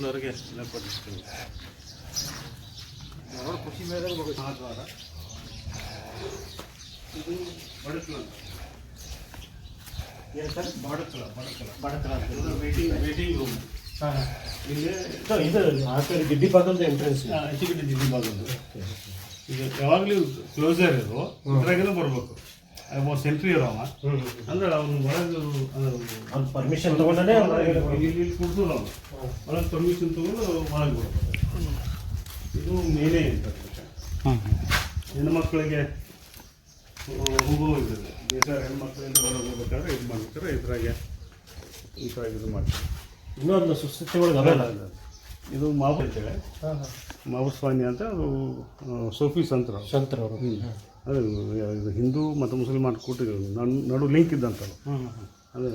ಕುಟುಂಬದವರಿಗೆ ಎಲ್ಲ ಕೊಟ್ಟಿರ್ತೀವಿ. ಅವರ ಖುಷಿ ಮೇಲೆ ಆ ದ್ವಾರ ಇದು ಬಡಕಲ ಏನು ಸರ್? ಬಡಕಲ ಬಡಕಲ ಬಡಕಲ ಇದು ವೇಟಿಂಗ್ ವೇಟಿಂಗ್ ರೂಮ್ ಹಾಂ ಇಲ್ಲಿ ಇದು ಆ ಕಡೆ ಗಿಡ್ಡಿ ಭಾಗದ ಎಂಟ್ರೆನ್ಸ್ ಅಚ್ಚಿಕಟ್ಟಿ ಇದು ಭಾಗದ್ದು ಈಗ ಯಾವಾಗಲೂ ಕ್ಲೋಸರ್ ಇರೋ ಇದ್ರಾಗೆಲ್ಲ ಬರಬೇಕು. ಸೆಂಟ್ರಿ ಇರೋವ ಹ್ಞೂ ಅಂದ್ರೆ ಅವ್ನು ಒಳಗೆ ಅವ್ನು ಪರ್ಮಿಷನ್ ತೊಗೊಂಡೇ ಇಲ್ಲಿ ಇಲ್ಲಿ ನಾವು ಒಳಗೆ ಪರ್ಮಿಷನ್ ತೊಗೊಂಡು ಒಳಗೆ ಬಿಡ್ತಾರೆ ಇದು ಮೇನೆ ಅಂತ ಹೆಣ್ಮಕ್ಳಿಗೆ ಹೋಗೋ ಇರ್ತದೆ ದೇಶ ಹೆಣ್ಮಕ್ಳಿಂದ ಹೊರಗೆ ಹೋಗ್ಬೇಕಾದ್ರೆ ಇದು ಮಾಡ್ಬೇಕಾದ್ರೆ ಇದ್ರಾಗೆ ಈ ಥರ ಇದು ಮಾಡ್ತಾರೆ. ಇನ್ನೊಂದು ಅದನ್ನ ಸುಸ್ಥಿತಿ ಒಳಗೆ ಅವೆಲ್ಲ ಇದು ಮಾವು ಅಂತೇಳಿ ಹಾಂ ಸ್ವಾಮಿ ಮಾವುಸ್ವಾಮಿ ಅಂತ ಅದು ಸೋಫಿ ಅವ್ರು. ಶಂತರ ಅವರು ಅದು ಇದು ಹಿಂದೂ ಮತ್ತು ಮುಸಲ್ಮಾನ್ ಕೂಟಗಳು ನಡು ನಡು ಲಿಂಕ್ ಇದ್ದಂತ ಅದು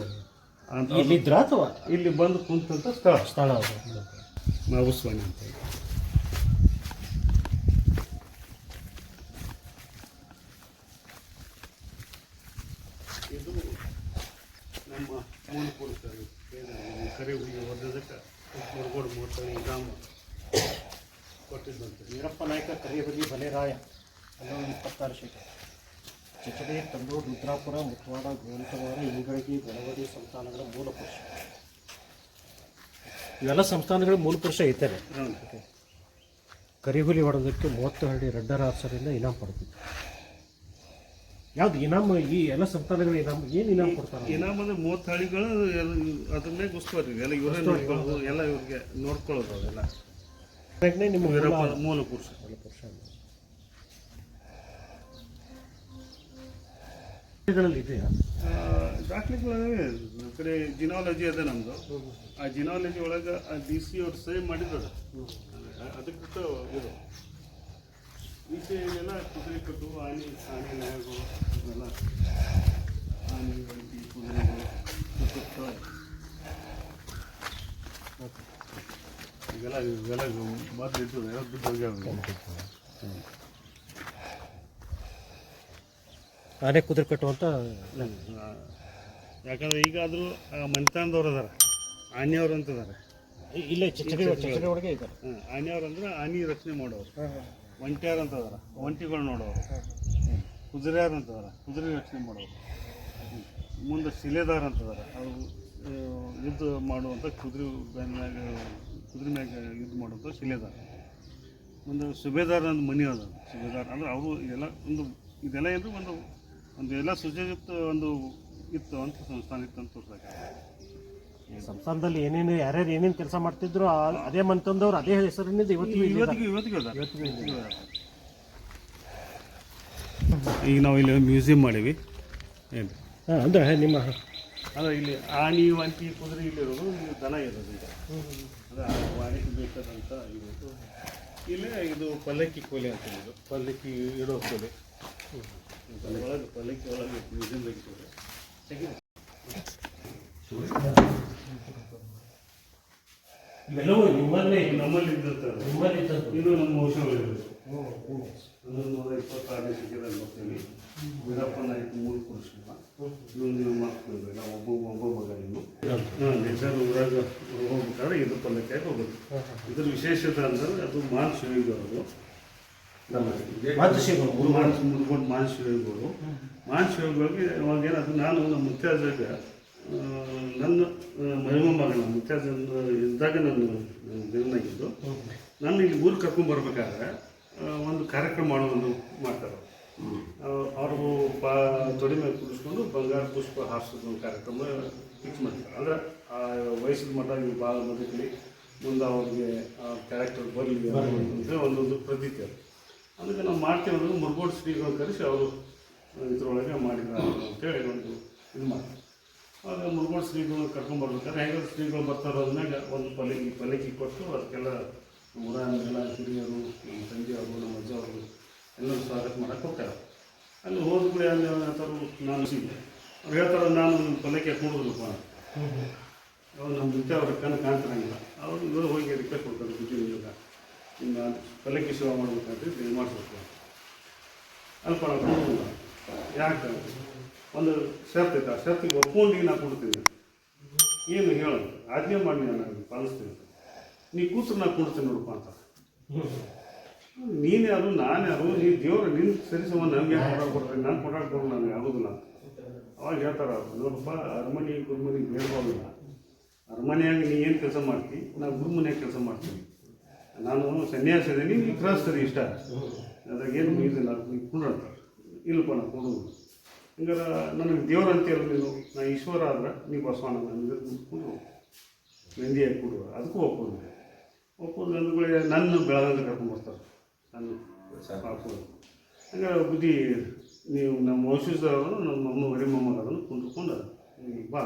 ಇಲ್ಲಿದ್ರ ಅಥವಾ? ಇಲ್ಲಿ ಬಂದು ಕುಂತ ಸ್ಥಳ. ಸ್ಥಳ ಅದು ಮಾವುಸ್ವಾಮಿ ಅಂತ. ಇದು ನಮ್ಮ ಮೂಲ ಕರೆ ಹುಡುಗಿ ವರ್ಧದಕ್ಕೆ ಮುರುಗೋಡು ಮೂರ್ತಳಿ ಗ್ರಾಮ ಕೊಟ್ಟಿದ್ದಂತೆ. ವೀರಪ್ಪ ನಾಯಕ ಬಲೆ ಬಲೆರಾಯ. ಹನ್ನೊಂದು ಇಪ್ಪತ್ತಾರು ಶೇಖ ತಂಬೂರು ತಂದೂರು ರುದ್ರಾಪುರ ಮುತ್ವಾಡ ಗೋಂತವಾಡ ಇಂಗಳಗಿ ಬೆಳವಡಿ ಸಂಸ್ಥಾನಗಳ ಮೂಲ ಪುರುಷ. ಇವೆಲ್ಲ ಸಂಸ್ಥಾನಗಳ ಮೂಲ ಪುರುಷ ಐತಾರೆ ಕರಿಗುಲಿ ಕರಿಹುಲಿ ಹೊಡೆದಕ್ಕೆ ಮೂವತ್ತು ಹಳ್ಳಿ ರೆಡ್ಡರ ಆಸರಿಂದ ಇನಾಮ್ ಪಡೆದಿತ್ತು ಯಾವ್ದು ಇನಾಮ್ ಈ ಎಲ್ಲ ಸಂಸ್ಥಾನಗಳ ಇನಾಮ್ ಏನು ಇನಾಮ್ ಕೊಡ್ತಾರೆ? ಅಂದ್ರೆ ಮೂವತ್ತು ಹಳ್ಳಿಗಳು ಅದನ್ನೇ ಗುಸ್ತವ್ರಿ. ಎಲ್ಲ ಇವರೇ ನೋಡ್ಕೊಳ್ಳೋದು ಎಲ್ಲ ಇವ್ರಿಗೆ ನೋಡ್ಕೊಳ್ಳೋದು ಅವೆಲ್ಲ ಮೂಲ ಪುರುಷ. ಮೂಲ ಪುರುಷ. ಇದೆಯಾ? ಈ ಕಡೆ ಜಿನಾಲಜಿ ಅದ ನಮ್ಮದು ಆ ಜಿನಾಲಜಿ ಒಳಗೆ ಆ ಡಿ ಸಿ ಅವ್ರು ಸೇವ್ ಮಾಡಿದ್ರು ಅದಕ್ಕೆ ಬಿಟ್ಟು ಇದು. ಈಚೆ ಎಲ್ಲ ಕುದುರೆ ಕಟ್ಟು ಆನೆ ಆನೆ ನ್ಯಾಯಗಳು ಇವೆಲ್ಲ ಆನೆ ಒಂಟಿ ಕುದುರೆಗಳು ಇವೆಲ್ಲ ಇವೆಲ್ಲ ಮೊದಲು ಇದ್ದು ಎಲ್ಲ ಹೋಗ್ಯಾವ ಆನೆ ಕುದುರೆ ಕಟ್ಟುವಂತ ಆ, ಯಾಕಂದ್ರೆ ಈಗ ಆದರೂ ಮನೆತನದವ್ರು ಅದಾರ ಆನೆಯವ್ರು ಅಂತ ಅದಾರೆ ಇಲ್ಲೇ ಚಿಚಡಿ ಚಿಚಡಿ ಒಳಗೆ ಇದ್ದಾರೆ. ಹ್ಮ್, ಆನೆಯವ್ರು ಅಂದ್ರೆ ಆನೆ ರಕ್ಷಣೆ ಮಾಡೋರು. ಒಂಟಿಯಾರು ಅಂತದಾರ ಒಂಟಿಗಳು ನೋಡೋರು. ಕುದುರೆಯಾರು ಅಂತ ಅದಾರ ಕುದುರೆ ರಕ್ಷಣೆ ಮಾಡೋರು. ಮುಂದೆ ಶಿಲೆದಾರ ಅಂತದಾರ ಅವರು ಯುದ್ಧ ಮಾಡುವಂಥ ಕುದುರೆ ಮ್ಯಾಗ ಕುದುರೆ ಮ್ಯಾಗ ಯುದ್ಧ ಮಾಡುವಂಥ ಶಿಲೆದಾರ. ಒಂದು ಸುಬೇದಾರ ಅಂತ ಮನೆ ಅದ. ಸುಬೇದಾರ ಅಂದ್ರೆ ಅವರು ಇದೆಲ್ಲ ಒಂದು ಇದೆಲ್ಲ ಏನು ಒಂದು ಒಂದು ಎಲ್ಲ ಸುಜಯುಕ್ತ ಒಂದು ಇತ್ತು ಅಂತ ಸಂಸ್ಥಾನ ಇತ್ತು ಅಂತ ತೋರ್ಸಕ್ಕೆ ಸಂಸ್ಥಾನದಲ್ಲಿ ಏನೇನು ಯಾರ್ಯಾರು ಏನೇನು ಕೆಲಸ ಮಾಡ್ತಿದ್ರು ಆ- ಅದೇ ಮಂತಂದವ್ರು ಅದೇ ಹೆಸರಿನಿಂದ ಇವತ್ತಿಗೂ ಇಲ್ಲಿ ಇದ್ದಾರೆ. ಇವತ್ತಿಗೆ ಇವತ್ತಿಗೆ ಅದ ಇವತ್ತಿಗೆ ಅದ. ಈಗ ನಾವು ಇಲ್ಲಿ ಮ್ಯೂಸಿಯಂ ಮಾಡೀವಿ. ಏನು? ಹಾ, ಅಂದ್ರೆ ನಿಮ್ಮ ಅಂದ್ರೆ ಇಲ್ಲಿ ಆನಿ ವಂಟಿ ಕುದುರೆ ಇಲ್ಲಿರೋದು ಇಲ್ಲಿ ದನ ಇರೋದು ಈಗ. ಅದು ವಾಣಿಗೆ ಬೇಕಾದಂಥ ಇದು ಇಲ್ಲಿ ಇದು ಪಲ್ಲಕ್ಕಿ ಕೋಲೆ ಅಂತ ಇದು ಪಲ್ಲಕ್ಕಿ ಇಡೋ ಕೋಲೆ. ಇವೆಲ್ಲವೂ ನಿಮ್ಮಲ್ಲೇ ನಮ್ಮಲ್ಲಿ ಇದ್ದಿರ್ತಾರೆ ನಿಮ್ಮಲ್ಲಿ. ಇದು ನಮ್ಮ ವಂಶಗಳಿರೋದು ಹನ್ನೊಂದು ನೂರ ಇಪ್ಪತ್ತಾರನೇ ಸಿಕ್ಕಿದಲ್ಲಿ ಬರ್ತೀವಿ. ವೀರಪ್ಪನ ಆಯಿತು ಮೂರು ಪುರುಷ ಇವನು ಮಕ್ಕಳು ನಾವು ಒಬ್ಬ ಒಬ್ಬ ಮಗ ಇನ್ನು ನಿಜಾದ ಊರಾಗ ಹೋಗ್ಬೇಕಾದ್ರೆ ಇದು ಪಲ್ಲಕ್ಕೆ ಹೋಗೋದು. ಇದ್ರ ವಿಶೇಷತೆ ಅಂದ್ರೆ ಅದು ಮಾನ್ ಶಿವಿಗವರು ಮಾತೃಶ್ರೀಗಳು, ಮುಂದ್ಕೊಂಡು ಮಾನ್ ಮುದ್ಕೊಂಡು ಮಾನಸಿ ಹೇಳ್ಬೋದು ಮಾನ್ ಶಿವಿಗಳಿಗೆ ಅವಾಗ ಏನದು ನಾನು ನಮ್ಮ ಮುತ್ಯಾಜಾಗ ನನ್ನ ಮಹಿಮ ಮಗನ ಮುತ್ಯಾಜ ಇದ್ದಾಗ ನಾನು ದೇವನಾಗಿದ್ದು ನಾನು ಇಲ್ಲಿ ಊರು ಕರ್ಕೊಂಡ್ಬರ್ಬೇಕಾದ್ರೆ ಒಂದು ಕಾರ್ಯಕ್ರಮ ಮಾಡೋದು ಮಾಡ್ತಾರೆ. ಅವ್ರಿಗೂ ಪಾ ತೊಡೆ ಮೇಲೆ ಕೂರಿಸ್ಕೊಂಡು ಬಂಗಾರ ಪುಷ್ಪ ಹಾರಿಸೋದು ಒಂದು ಕಾರ್ಯಕ್ರಮ ಫಿಕ್ಸ್ ಮಾಡ್ತಾರೆ. ಅಂದರೆ ಆ ವಯಸ್ಸಿನ ಮಟ್ಟ ನೀವು ಭಾಳ ಬದುಕಲಿ ಮುಂದೆ ಅವ್ರಿಗೆ ಆ ಕ್ಯಾರೆಕ್ಟರ್ ಬರಲಿ ಅಂತ ಒಂದೊಂದು ಪ್ರತೀತಿ ಅದು. ಅದಕ್ಕೆ ನಾವು ಮಾಡ್ತೀವಿ ಅಂದ್ರೆ ಮುರ್ಗೋಡ್ ಶ್ರೀಗಳು ಕರೆಸಿ ಅವರು ಇದ್ರೊಳಗೆ ಮಾಡಿದ್ರು ಅಂತೇಳಿ ಒಂದು ಇದು ಮಾಡ್ತಾರೆ. ಆಗ ಮುರುಗೋಡು ಶ್ರೀಗಳು ಕರ್ಕೊಂಡ್ಬರ್ಬೇಕಾದ್ರೆ ಹೆಂಗ ಶ್ರೀಗಳು ಬರ್ತಾರೆ ಅಂದಾಗ ಒಂದು ಪಲಿಕಿ ಪಲಿಕಿ ಕೊಟ್ಟು ಅದಕ್ಕೆಲ್ಲ ಊರಾನೆಲ್ಲ ಹಿರಿಯರು ನಮ್ಮ ತಂದೆಯವರು ನಮ್ಮ ಅಜ್ಜವರು ಎಲ್ಲರೂ ಸ್ವಾಗತ ಮಾಡಕ್ಕೆ ಹೋಗ್ತಾರೆ. ಅಲ್ಲಿ ಹೋದ್ಬಿಡಿ ಅಲ್ಲಿ ಅವ್ರು ಹೇಳ್ತಾರೆ ನಾನು ಸಿದ್ದೆ ಅವ್ರು ಹೇಳ್ತಾರೆ ನಾನು ಪಲ್ಲಕ್ಕೆ ಕೂಡಿದ್ರಪ್ಪ ಅವ್ರು ನಮ್ಮ ಜೊತೆ ಅವ್ರ ಕಣ್ಣು ಕಾಣ್ತಿರಂಗಿಲ್ಲ. ಅವರು ಇವರು ಹೋಗಿ ರಿಕ್ವೆಸ್ಟ್ ಕೊಡ್ತಾರೆ ಬುದ್ಧಿನಿಂದ ಇನ್ನು ಪಲ್ಲಕ್ಕಿ ಶುರು ಮಾಡ್ಬೇಕಂತ ಇದು ಮಾಡಿಸ್ಬೇಕು ಅಲ್ಪ ಯಾಕೆ ಒಂದು ಶರ್ತ್ ಇತ್ತು. ಆ ಶರ್ತಿಗೆ ಒಪ್ಕೊಂಡು ನಾನು ಕೊಡ್ತೀನಿ ಏನು ಹೇಳು? ಆಜ್ಞೆ ಮಾಡಿ ನಾನು ಪಾಲಿಸ್ತೀನಿ ನೀ ಕೂತು ನಾನು ಕೊಡ್ತೀನಿ ನೋಡಪ್ಪ ಅಂತ. ನೀನು ಯಾರು ನಾನು ಯಾರು ನೀ ದೇವ್ರು ನಿನ್ನ ಸರಿ ಸಮ ನನಗೆ ಕೊಡೋಕೆ ಕೊಡ್ತೀನಿ ನಾನು ಕೊಡೋಕೆ ಕೊಡೋಣ ನನಗೆ ಆಗೋದಿಲ್ಲ. ಅವಾಗ ಹೇಳ್ತಾರ, ನೋಡಪ್ಪ ಅರಮನೆ ಗುರುಮನೆ ಬೇಡವಾಗಿಲ್ಲ ಅರಮನೆಯಾಗಿ ನೀ ಏನು ಕೆಲಸ ಮಾಡ್ತಿ? ನಾನು ಗುರುಮನೆಯಾಗಿ ಕೆಲಸ ಮಾಡ್ತೀನಿ. ನಾನು ಸನ್ಯಾಸ ಇದ್ದೀನಿ ನೀವು ಗೃಹಸ್ಥರಿ ಇಷ್ಟ. ಅದ್ರಾಗೇನು ಇದಿಲ್ಲ ನೀ ಕೊಡು ಕೂಡ ಇಲ್ಲಪ್ಪ ನಾನು ಕೊಡೋದು ಹಂಗಾರ ನನಗೆ ದೇವ್ರ ಅಂತೀಯಲ್ಲ ನೀನು ನಾ ಈಶ್ವರ ಆದ್ರೆ ನೀ ಬಸವಣ್ಣ ನನಗೆ ಕೊಡು ನಂದಿಯಾಗಿ ಕೊಡು. ಅದಕ್ಕೂ ಒಪ್ಪೋದು ಒಪ್ಪೋದು ಅಂದ್ಕೊಳ್ಳಿ ನನ್ನ ಬೆಳಗಾವಿ ಕರ್ಕೊಂಡ್ಬರ್ತಾರೆ ನನ್ನ ಹಾಕೋದು ಹಂಗಾರೆ ಬುದ್ಧಿ ನೀವು ನಮ್ಮ ವಂಶದವರು ನಮ್ಮ ಅಮ್ಮ ಮರಿ ಮೊಮ್ಮಗಳನ್ನು ಕುಂದ್ಕೊಂಡು ಬಾ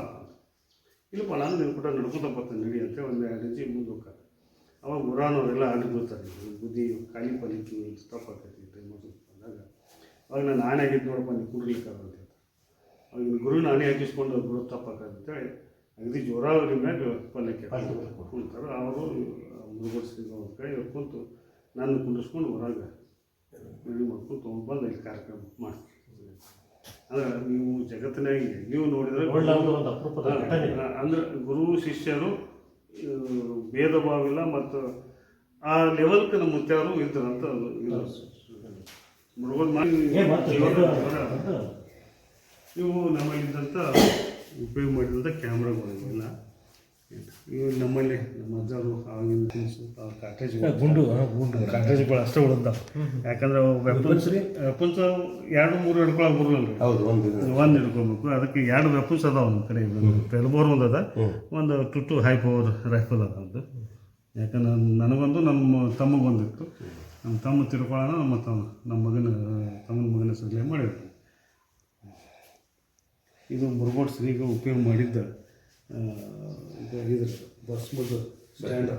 ಇಲ್ಲಪ್ಪ ನಾನು ನಿನ್ನ ಕೂಡ ನಡ್ಕೊತ ಬರ್ತೀನಿ ನಡಿ ಅಂತ ಒಂದು ಎರಡು ಹೆಜ್ಜೆ ಮುಂದೆ ಹೋಗ್ತಾರೆ ಅವಾಗ ಗುರಾನವರೆಲ್ಲ ಆಡಿ ಬರ್ತಾರೆ ಇವ್ರ ಬುದ್ಧಿ ಖಾಲಿ ಪಲಿಕ್ಕೆ ಸ್ಟಾಪ್ ಆಗ್ತೈತಿ ಟೈಮ್ ಬಂದಾಗ. ಅವಾಗ ನಾನು ಆಣೆ ಆಗಿದ್ದು ನೋಡಪ್ಪ ನೀವು ಕುಡ್ಲಿಕ್ಕೆ ಅಂತ. ಹೇಳ್ತಾರೆ ಅವಾಗ ಇವ್ರ ಗುರು ನಾನೇ ಹಾಕಿಸ್ಕೊಂಡು ಗುರು ತಪ್ಪಾಕಂತ ಅಂತೇಳಿ ಅಗದಿ ಜೋರಾವರಿ ಮ್ಯಾಗ ಪಲ್ಲಕ್ಕೆ ಕುಂತಾರೆ ಅವರು ಮುರುಗೋಡ್ಸಿದ್ರು ಒಂದು ಕಡೆ ಇವ್ರು ಕುಂತು ನನ್ನ ಕುಂಡಿಸ್ಕೊಂಡು ಹೊರಗೆ ರೆಡಿ ಮಾಡ್ಕೊಂಡು ತೊಗೊಂಡು ಬಂದು ಇಲ್ಲಿ ಕಾರ್ಯಕ್ರಮ ಮಾಡ್ತೀವಿ ಅಂದ್ರೆ ನೀವು ಜಗತ್ತಿನಾಗ ನೀವು ನೋಡಿದ್ರೆ ಅಂದ್ರೆ ಗುರು ಶಿಷ್ಯರು ಭೇದ ಭಾವ ಇಲ್ಲ ಮತ್ತು ಆ ಲೆವೆಲ್ಗೆ ನಮ್ಮ ಮುತ್ಯಾರು ಇದ್ರು ಅಂತ ನೀವು ಮಾಡಿ ಇವು ನಮ್ಮಲ್ಲಿದ್ದಂಥ ಉಪಯೋಗ ಮಾಡಿದಂಥ ಕ್ಯಾಮ್ರಾಗಳಿಲ್ಲ ಇವು ನಮ್ಮಲ್ಲಿ ನಮ್ಮ ಅಜ್ಜರು ಆಗಿನ ಕಾಟೇಜ್ ಗುಂಡು ಗುಂಡು. ಕಾಟೇಜ್ಗಳು ಅಷ್ಟೇ ಉಳಿದ ಯಾಕಂದ್ರೆ ವೆಪನ್ಸ್ ವೆಪನ್ಸ್ ಎರಡು ಮೂರು ಹಿಡ್ಕೊಳಕ್ ಬರಲ್ಲ ಹೌದು ಒಂದು ಒಂದು ಹಿಡ್ಕೊಬೇಕು. ಅದಕ್ಕೆ ಎರಡು ವೆಪನ್ಸ್ ಅದಾವ ನಮ್ಮ ಕಡೆ. ಪೆಲ್ಬೋರ್ ಒಂದು ಅದ. ಒಂದು two two high power rifle ಅದ. ಒಂದು ಯಾಕಂದ್ರೆ ನನಗೊಂದು ನಮ್ಮ ತಮ್ಮಗೊಂದಿತ್ತು ನಮ್ಮ ತಮ್ಮ ತಿರ್ಕೊಳ್ಳೋಣ ನಮ್ಮ ತಮ್ಮ ನಮ್ಮ ಮಗನ ತಮ್ಮನ ಮಗನ ಸಲಹೆ ಮಾಡಿದ್ರು ಇದು ಮುರುಗೋಡ್ ಶ್ರೀಗೆ ಉಪಯೋಗ ಮಾಡಿದ್ದ. ಇದ್ರ ಬಸ್ಮದ ಸ್ಟ್ಯಾಂಡ್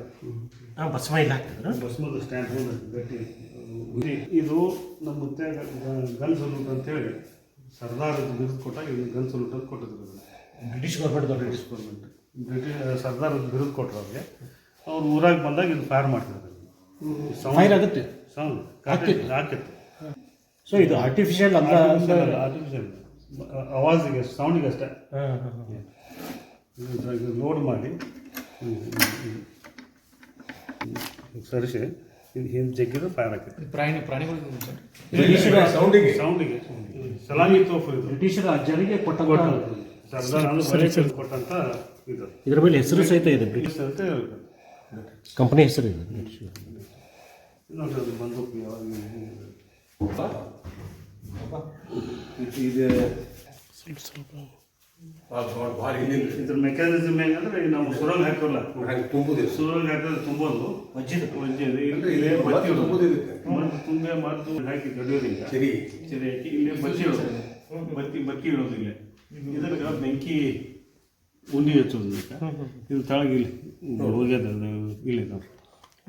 ಹಾಂ ಭಸ್ಮ ಇಲ್ಲ ಬಸ್ಮದ ಸ್ಟ್ಯಾಂಡ್ ಹೋದ ಗಟ್ಟಿ ಉರಿ. ಇದು ನಮ್ಮ ಮುತ್ತೆ ಗನ್ ಸಲ್ಯೂಟ್ ಅಂತೇಳಿ ಸರ್ದಾರ್ ಬಿರುದು ಕೊಟ್ಟಾಗ ಇದು ಗನ್ ಸಲ್ಯೂಟ್ ಅಂತ ಕೊಟ್ಟಿದ್ರು British government British government British Sardar ಬಿರುದು ಕೊಟ್ಟರು ಅವ್ರಿಗೆ. ಅವ್ರು ಊರಾಗ ಬಂದಾಗ ಇದು ಫೈರ್ ಮಾಡ್ತಿದ್ರು ಫೈರ್ ಆಗುತ್ತೆ. ಸೌಂಡ್ ಹಾಕಿತ್ತು ಹಾಕಿತ್ತು ಸೊ ಇದು ಆರ್ಟಿಫಿಷಿಯಲ್ ಅಲ್ಲ. ಆರ್ಟಿಫಿಷಿಯಲ್ ಅವಾಜಿಗೆ ಸೌಂಡಿಗೆ ಅಷ್ಟೇ. ಹಾಂ. ಲೋಡ್ ಮಾಡಿ. ಸರಿಸಿ. ಇದು ಹಿಂದೆ ಜಗ್ಗಿದ್ರೆ ಫೈರ್ ಆಗ್ತದೆ ಪ್ರಾಣಿ ಪ್ರಾಣಿಗಳು ಸರ್. ಬ್ರಿಟಿಷರ ಸೌಂಡಿಗೆ. ಸೌಂಡಿಗೆ ಸಲಾಮಿ ತೋಫು ಇದು. ಬ್ರಿಟಿಷರ ಅಜ್ಜರಿಗೆ ಕೊಟ್ಟ ಸರ್ದಾರ್ ಕೊಟ್ಟಂತ ಇದು. ಇದ್ರ ಮೇಲೆ ಹೆಸರು ಸಹಿತ ಇದೆ ಬ್ರಿಟಿಷ್. ಅಂತ ಹೇಳ್ಬೇಕು. ಕಂಪನಿ ಹೆಸರು ಇದೆ ಬ್ರಿಟಿಷ್. ನೋಡ್ರಿ ಅದು ಬಂದೂಕು ಯಾವಾಗ ಇದು ಭಾಳ ಹಿಂದಿನ ಇದ್ರ ಮೆಕ್ಯಾನಿಸಮ್ ಹೆಂಗಂದ್ರೆ ಈಗ ನಾವು ಸುರಂಗ ಹಾಕೋಲ್ಲ. ಹಂಗೆ ತುಂಬುದಿಲ್ಲ ಸುರಂಗ ಹಾಕಿದ್ರೆ ತುಂಬೋದು. ಮಜ್ಜಿದ. ಒಂಜಿ ಇದೆ. ಇಲ್ಲಿ ಇಲ್ಲೇ ಇದು ಬತ್ತಿ. ತುಂಬೋದು ತುಂಬೆ ಮತ್ತು ಹಾಕಿ ಕಡಿಯೋದಿಲ್ಲ ಸರಿ. ಸರಿ ಹಾಕಿ ಇಲ್ಲೇ ಬತ್ತಿ ಇಡೋದು ಬತ್ತಿ ಬತ್ತಿ ಇಡೋದಿಲ್ಲ ಇಲ್ಲೇ. ಇದಕ್ಕೆ ಬೆಂಕಿ ಉಂಡಿ ಹಚ್ಚೋದು ಇದು ತೆಳಗೆ ಇಲ್ಲಿ ಹೋಗ್ಯದ ಇಲ್ಲಿ ನಾವು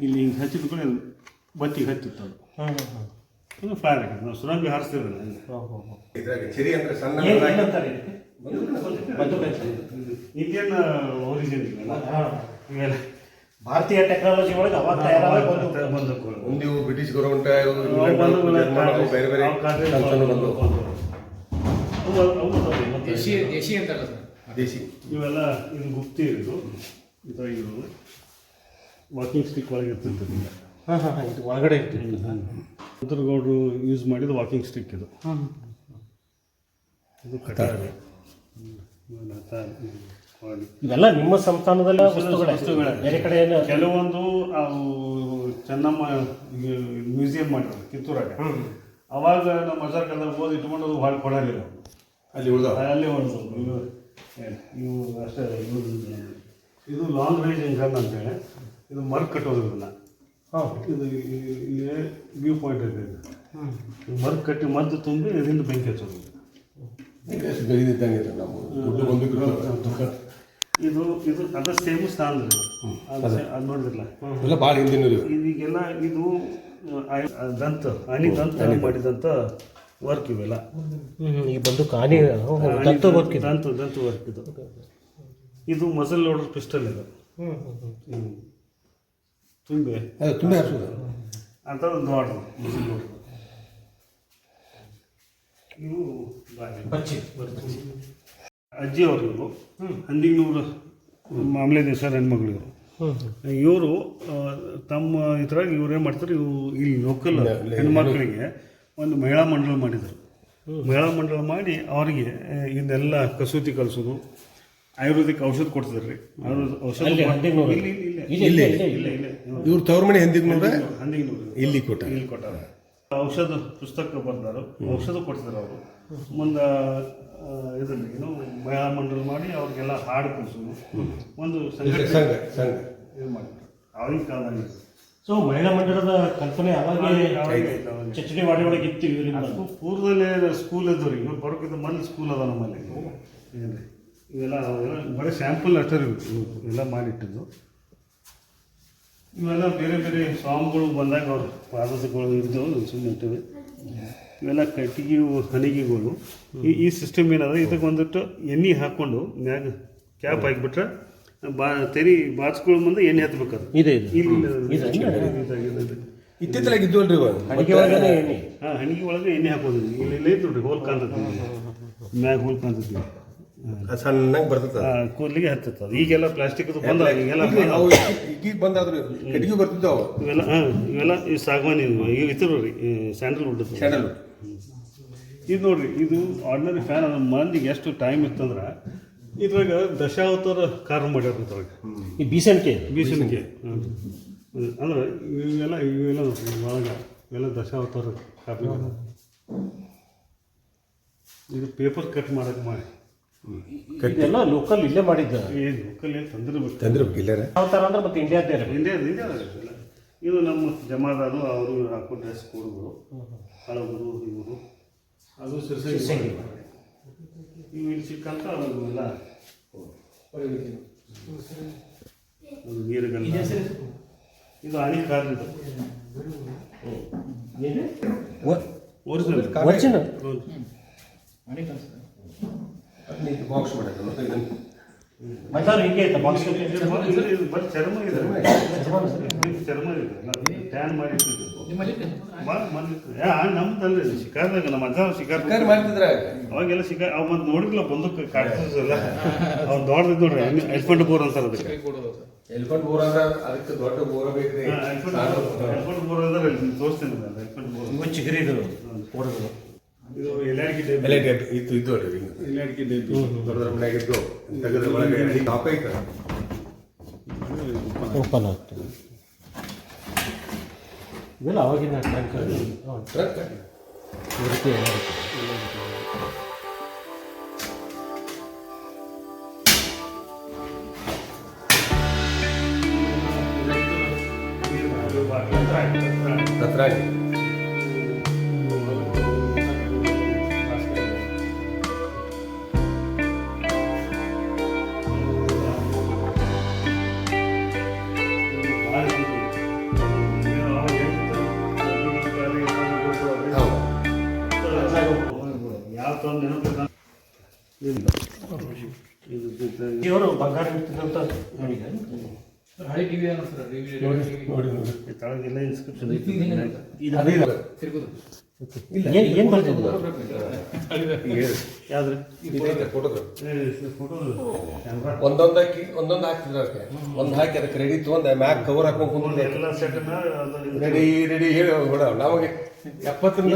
ಇಲ್ಲಿ ಹಿಂಗೆ ಹಚ್ಚಿದ ಕೂಡ ಬತ್ತಿಗೆ ಹತ್ತಿತ್ತು ಅದು. ಹಾಂ ಫೈರ್ ಹಾಕಿದ್ದು ನಾವು ಸುರಂಗ ಹಾರಿಸ್ತಿರಲ್ಲ. ಹಾಂ ಹಾಂ ಹಾಂ ಇದ್ರಾಗ ಚರಿ ಅಂದ್ರೆ ಸಣ್ಣ ಇಂಡಿಯನ್ ಒರಿಜಿನ್ ಇವೆಲ್ಲ ಭಾರತೀಯ ಟೆಕ್ನಾಲಜಿ ಒಳಗೆ ಅವಾಗ ತಯಾರಾದ ಬಂದೂಕು ಬಂದೂಕುಗಳು. ಮುಂದೆ ಇವು ಬ್ರಿಟಿಷ್ ಗೌರ್ಮೆಂಟ್ ಬೇರೆ ಬೇರೆ. ದೇಶಿ ದೇಶಿ ಅಂತಾರಲ್ಲ ಸರ್. ದೇಶಿ. ಇವೆಲ್ಲ ಇದು ಗುಪ್ತಿ ಇರೋದು. ಇದಾಗಿರೋದು ವಾಕಿಂಗ್ ಸ್ಟಿಕ್ ಒಳಗೆ ಇರ್ತಿರ್ತದೆ ಈಗ. ಹಾಂ ಹಾಂ ಹಾಂ ಇದು ಒಳಗಡೆ ಇರ್ತೀವಿ ಉತ್ತರಗೌಡರು ಯೂಸ್ ಮಾಡಿದ ವಾಕಿಂಗ್ ಸ್ಟಿಕ್ ಇದು. ಇದು ಕಟಾರಿ ಇವೆಲ್ಲ ನಿಮ್ಮ ಸಂಸ್ಥಾನದಲ್ಲ ವಸ್ತುಗಳೇ. ಬೇರೆ ಕಡೆ ಏನು? ಕೆಲವೊಂದು ಅವು ಚೆನ್ನಮ್ಮ ಮ್ಯೂಸಿಯಂ ಮಾಡಿರೋದು ಕಿತ್ತೂರಾಗ. ಅವಾಗ ನಮ್ಮ ಮಜಾ ಕಾಲದಾಗ ಓದಿ ಇಟ್ಕೊಂಡು ಅದು ಭಾಳ ಕೊಡಲಿಲ್ಲ. ಅಲ್ಲಿ ಉಳಿದ ಅಲ್ಲಿ ಒಂದು ಇವು ಅಷ್ಟೇ ಇದು ಲಾಂಗ್ ರೇಂಜ್ ಗನ್ ಅಂತೇಳಿ. ಇದು ಮರ್ ಕಟ್ಟೋದು ಇದನ್ನ ಇದು ಇಲ್ಲಿ- ವ್ಯೂ ಪಾಯಿಂಟ್ ಇದೆ. ಇದು. ಮರ್ಕ್ ಮರ್ ಕಟ್ಟಿ ಮದ್ದು ತುಂಬಿ ಇದರಿಂದ ಬೆಂಕಿ ಹಚ್ಚೋದು. ಇದೆ ನಾವು ದುಡ್ಡು ಬಂದು ಇದು ಇದು ಅದ ಸೇಮ್ ಸ್ಥಾನ ಅದು ನೋಡಿದ್ರಲ್ಲ? ಎಲ್ಲ ಭಾಳ ಹಿಂದಿನ ಇದೀಗೆಲ್ಲ ಇದು ದಂತ ಆನಿ ದಂತ ಮಾಡಿದಂಥ ವರ್ಕ್ ಇವೆಲ್ಲ. ಈ ಈಗ ಬಂದು ಕಾಣಿ ದತ್ತು ಬರ್ಕಿದೆ ದಂತ ದಂತ ವರ್ಕ್ ಇದು. ಇದು ಮಸಲ್ ಲೋಡರ್ ಪಿಸ್ಟಲ್ ಇದು. ತುಂಬೆ. ತುಂಬೆ ಅಂತ ಒಂದು ನೋಡ್ರಿ ಮಸಲ್ ಲೋಡರ್ ಇವು ಬಾರಿ ಬಚ್ಚಿ ಅಜ್ಜಿ ಅವರು ಇವು ಹಂದಿನೂರು ಮಾಮಲೆ ದೇಶ ಹೆಣ್ಮಗಳು ಇವರು. ಇವರು ತಮ್ಮ ಇದ್ರಾಗ ಇವ್ರು ಏನು ಮಾಡ್ತಾರೆ ಇವು ಇಲ್ಲಿ ಲೋಕಲ್ ಹೆಣ್ಮಕ್ಳಿಗೆ ಒಂದು ಮಹಿಳಾ ಮಂಡಳ ಮಾಡಿದರು. ಮಹಿಳಾ ಮಂಡಳ ಮಾಡಿ ಅವರಿಗೆ ಇದೆಲ್ಲ ಇದನ್ನೆಲ್ಲ ಕಸೂತಿ ಕಲಿಸೋದು ಆಯುರ್ವೇದಿಕ್ ಔಷಧ ಕೊಡ್ತಿದ್ರು ರೀ ಆಯುರ್ವೇದ ಔಷಧ. ಇಲ್ಲಿ ಇವ್ರ ತವ್ರ ಮನೆ ಹಂದಿಗ್ನೂರು ಇಲ್ಲಿ ಕೊಟ್ಟ ಇಲ್ಲಿ ಕೊಟ್ಟಾರ. ಔಷಧ ಪುಸ್ತಕ ಬರ್ದಾರು ಔಷಧ ಕೊಡ್ತಿದ್ರು ಅವರು. ಮುಂದೆ ಇದರಲ್ಲಿ ಏನು ಮಹಿಳಾ ಮಂಡಲ ಮಾಡಿ ಅವ್ರಿಗೆಲ್ಲ ಹಾಡು ಕಲಿಸೋದು. ಒಂದು ಸಂಘ ಇದು ಮಾಡಿದ್ರು. ಆಗಿನ ಕಾಲದಲ್ಲಿ ಸೊ ಮಹಿಳಾ ಮಂಡಳದ ಕಲ್ಪನೆ ಅವಾಗೇ ಐತೆ, ಮಾಡಿ ಒಳಗೆ ಇತ್ತು ಇವರಿಂದ. ಪೂರ್ವದಲ್ಲೇ ಸ್ಕೂಲ್ ಇದ್ದವ್ರಿ ಇವ್ರು ಬರೋಕ್ಕಿಂತ ಮೊದಲು ಸ್ಕೂಲ್ ಅದ ನಮ್ಮಲ್ಲಿ. ಇವೆಲ್ಲ ಅವೆಲ್ಲ ಬರೀ ಸ್ಯಾಂಪಲ್ ಅಷ್ಟೇ ಎಲ್ಲ ಮಾಡಿಟ್ಟಿದ್ದು. ಇವೆಲ್ಲ ಬೇರೆ ಬೇರೆ ಸ್ವಾಮಿಗಳು ಬಂದಾಗ ಅವ್ರ ಪಾದಗಳು ಇದ್ದವು ಸುಮ್ಮನೆ ಇಟ್ಟಿವೆ ಇವೆಲ್ಲ ಕಟ್ಟಿಗೆ ಹನಿಗೆಗಳು ಈ ಈ ಸಿಸ್ಟಮ್ ಏನದ ಇದಕ್ಕೆ ಒಂದಿಟ್ಟು ಎಣ್ಣೆ ಹಾಕ್ಕೊಂಡು ಮ್ಯಾಗ ಕ್ಯಾಪ್ ಹಾಕಿಬಿಟ್ರೆ ಬಾ ತೆರಿ ಬಾಚ್ಗಳು ಮುಂದೆ ಎಣ್ಣೆ ಹತ್ಬೇಕು ಇದೆ ಇದೆ. ಇಲ್ಲಿ ಇದೆ. ಇತ್ತಿತ್ತಲಾಗ ಒಳಗನೆ ಎಣ್ಣೆ. ಹಾಂ ಹಣಿಗೆ ಒಳಗೆ ಎಣ್ಣೆ ಹಾಕೋದು ಇಲ್ಲಿ ಇಲ್ಲ ಐತೆ ನೋಡ್ರಿ ಹೋಲ್ ಕಾಣ್ತೈತಿ ಮ್ಯಾಗ ಹೋಲ್ ಕಾಣ್ತೈತಿ ಅದು ಸಣ್ಣಗೆ ಬರ್ತದ ಕೂದಲಿಗೆ ಹತ್ತದ ಈಗೆಲ್ಲ ಪ್ಲಾಸ್ಟಿಕ್ ಬಂದ ಈಗೆಲ್ಲ ಈಗ ಬಂದಾದ್ರು ಕಟ್ಟಿಗೆ ಬರ್ತಿದ್ದವು ಇವೆಲ್ಲ ಹಾಂ ಇವೆಲ್ಲ ಈ ಸಾಗವಾನಿ ಇವು. ಇವು ಇತ್ತು ರೀ ಸ್ಯಾಂಡಲ್ ಉಡ್ ಸ್ಯಾಂಡಲ್ ಇದು ನೋಡ್ರಿ ಇದು ಆರ್ಡಿನರಿ ಫ್ಯಾನ್ ಅದ ಮಂದಿಗೆ ಎಷ್ಟು ಟೈಮ್ ಇತ್ತಂದ್ರೆ ಇದ್ರಾಗ ದಶಾವತಾರ ಕಾರ್ ಮಾಡ್ಯಾರ ಇದ್ರಾಗ. ಈ ಬೀಸಣಿಕೆ ಬೀಸಣಿಕೆ ಅಂದ್ರೆ ಇವೆಲ್ಲ ಇವೆಲ್ಲ ಒಳಗೆ ಇವೆಲ್ಲ ದಶಾವತಾರ ಕಾರ್ ಇದು ಪೇಪರ್ ಕಟ್ ಮಾಡಕ್ಕೆ ಮಾಡಿ. ಇದೆಲ್ಲ ಲೋಕಲ್ ಇಲ್ಲೇ ಮಾಡಿದ್ದ. ಲೋಕಲ್ ಏನು ತಂದಿರ್ಬೇಕು ತಂದಿರ್ಬೇಕು ಇಲ್ಲಾರ ಯಾವ ಥರ ಅಂದ್ರೆ ಮತ್ತೆ ಇಂಡಿಯಾದ್ದೇ ಇರಬೇಕು. ಇಂಡಿಯಾ ಇಂಡಿಯಾದಾಗ ಇದು ನಮ್ಮ ಜಮಾದಾರು ಅವರು ಹಾಕೋ ಡ್ರೆಸ್ ಕೋಡ್ಗಳು ಹಳಬರು ಇವರು. ಅದು ಸಿರ್ಸಂಗಿ ಇವು ಇಲ್ಲಿ ಸಿಕ್ಕಂತ ಅದು ನೀರಿಗೆಲ್ಲ ಇದು ಹನಿ ಕಾರ್ ಇದು ಒರಿಜಿನಲ್ ವರ್ಜಿನ ಬಾಕ್ಸ್ ಮಾಡಕ್ಕೆ ಮತ್ತೆ ಹಿಂಗೆ ಐತೆ ಬಾಕ್ಸ್ ಬಟ್ ಚರ್ಮ ಇದೆ ಇದು. ಚರ್ಮ ಇದೆ. ಟ್ಯಾನ್ ಮಾಡಿ ಇದು ಶಿಕಾರ್ದಾಗ ನಮ್ಮ ಅಜ್ಜ ಶಿಕಾರ್. ಸರ್ಕಾರ ಮಾಡ್ತಿದ್ರ ಅವಾಗೆಲ್ಲ ಶಿಕಾರ್ ಅವ್ ಮತ್ತೆ ನೋಡಿದ್ಲ ಬಂದಕ್ಕೆ ಕಾಡ್ತಿಲ್ಲ ಅವ್ನು ದೊಡ್ಡದು ನೋಡ್ರಿ ಎಲಿಫೆಂಟ್ ಬೋರ್ ಅಂತಾರ ಅದಕ್ಕೆ. ಎಲಿಫೆಂಟ್ ಬೋರ್ ಅಂದ್ರೆ ಅದಕ್ಕೆ ದೊಡ್ಡ ಬೋರ್ ಬೇಕ್ರಿ ಎಲಿಫೆಂಟ್ ಬೋರ್ ಅಂದ್ರೆ ತೋರಿಸ್ತೀನಿ ಎಲಿಫೆಂಟ್ ಬೋರ್. ಚಿಗರಿ ಚಿಗರಿದು ಕೊಡೋದು ಇದು ಇತ್ತು ಇದ್ದು ಅಲ್ರಿ ಹಿಂಗೆ ಮನೆಯಾಗ ಇದ್ದು ತೆಗೆದ್ರ ಒಳಗೆ ಅಡಿ ಟಾಪ್ ಐತೆ ಓಪನ್ ಆಗ್ತದೆ ಇವೆಲ್ಲ ಅವಾಗಿನ ಟ್ರಕ್ ತತ್ರಾಗಿ ಹೌದು ಇಲ್ಲ ಇದು ಇದು- ಇವರು ಬಂಗಾರ ನನಗೆ ಹಳೆ ಟಿವಿ ಸರ್ ನೋಡಿ ನೋಡಿ ಕೆಳಗೆಲ್ಲ ಇನ್ಸ್ಕ್ರಿಪ್ಷನ್ ಐತಿ ಅದೇ ಇಲ್ಲ. ತಿರುಗುದು ಏನು ಏನು ಫೋಟೋ ಕ್ಯಾಮ್ರಾ. ಒಂದೊಂದು ಹಾಕಿ ಒಂದೊಂದು ಹಾಕ್ತಿದ್ರು ಅದಕ್ಕೆ. ಒಂದು ಹಾಕಿ ಅದಕ್ಕೆ ರೆಡಿ ತೊಗೊಂಡು. ಮ್ಯಾಕ್ ಕವರ್ ಹಾಕೊಂಡು ಕುಂದ್ರೆ ರೆಡಿ ರೆಡಿ ಹೇಳಿ ಹೊಡ ನಮಗೆ ಎಪ್ಪತ್ತರಿಂದ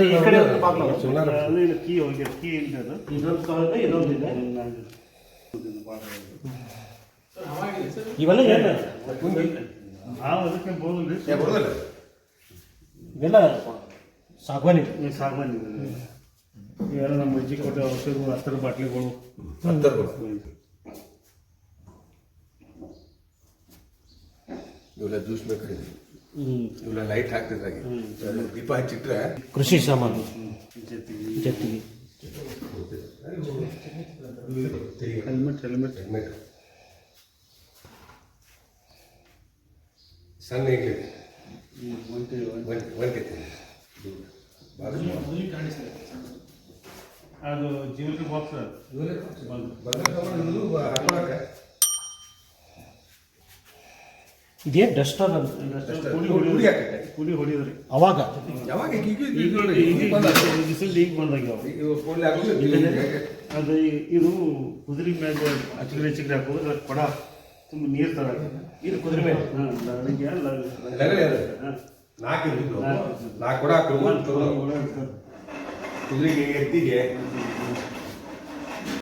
ಇವೆಲ್ಲ ಏನು? ಇವೆಲ್ಲ ಸಾಗವಾನಿ ಈ ಸಾಮಾನ್ಯ ಇವೆಲ್ಲ ನಮ್ಮ ಅಜ್ಜಿ ಕೊಟ್ಟ ಔಷಧಗಳು ಹತ್ತರ ಬಾಟ್ಲಿಗಳು. ಹತ್ತರ್ಗಳು. ಇವೆಲ್ಲ ಜ್ಯೂಸ್ ಬೇಕಾದ್ರೆ ಇವೆಲ್ಲ ಲೈಟ್ ಹಾಕ್ತಿದ್ರಾಗೆ ದೀಪ ಹಚ್ಚಿಟ್ರೆ ಕೃಷಿ ಸಾಮಾನು. ಜತ್ತಿಗೆ ಹೆಲ್ಮೆಟ್ ಹೆಲ್ಮೆಟ್ ಹೆಲ್ಮೆಟ್ ಸಣ್ಣ ಐತಿ ಒಂಟಿ ಒಂದ್ ಒಂದೈತಿ ಅದು ಜ್ಯುವೆಲ್ರಿ ಬಾಕ್ಸ್ ಇದೇ ಡಸ್ಟ್ ಅದ ಕುಡಿ ಹೊಡಿದ್ರಿ ಅವಾಗ? ಯಾವಾಗ? ಈಗ ಈಗ ನೋಡಿ, ಬಿಸಿಲು ಈಗ ಈಗ ಅದು ಇದು ಕುದುರೆ ಮ್ಯಾಗ ಚಿಗ್ರೆ ಚಿಕ್ಕಡೆ ಹಾಕೋದು ಕೊಡ. ತುಂಬ ನೀರು ತರ ಇದು ಕುದುರೆ ಮೇಲೆ? ನಾಲ್ಕು ನಾಲ್ಕು ಕೂಡ ಕುದುರೆಗೆ ಎತ್ತಿಗೆ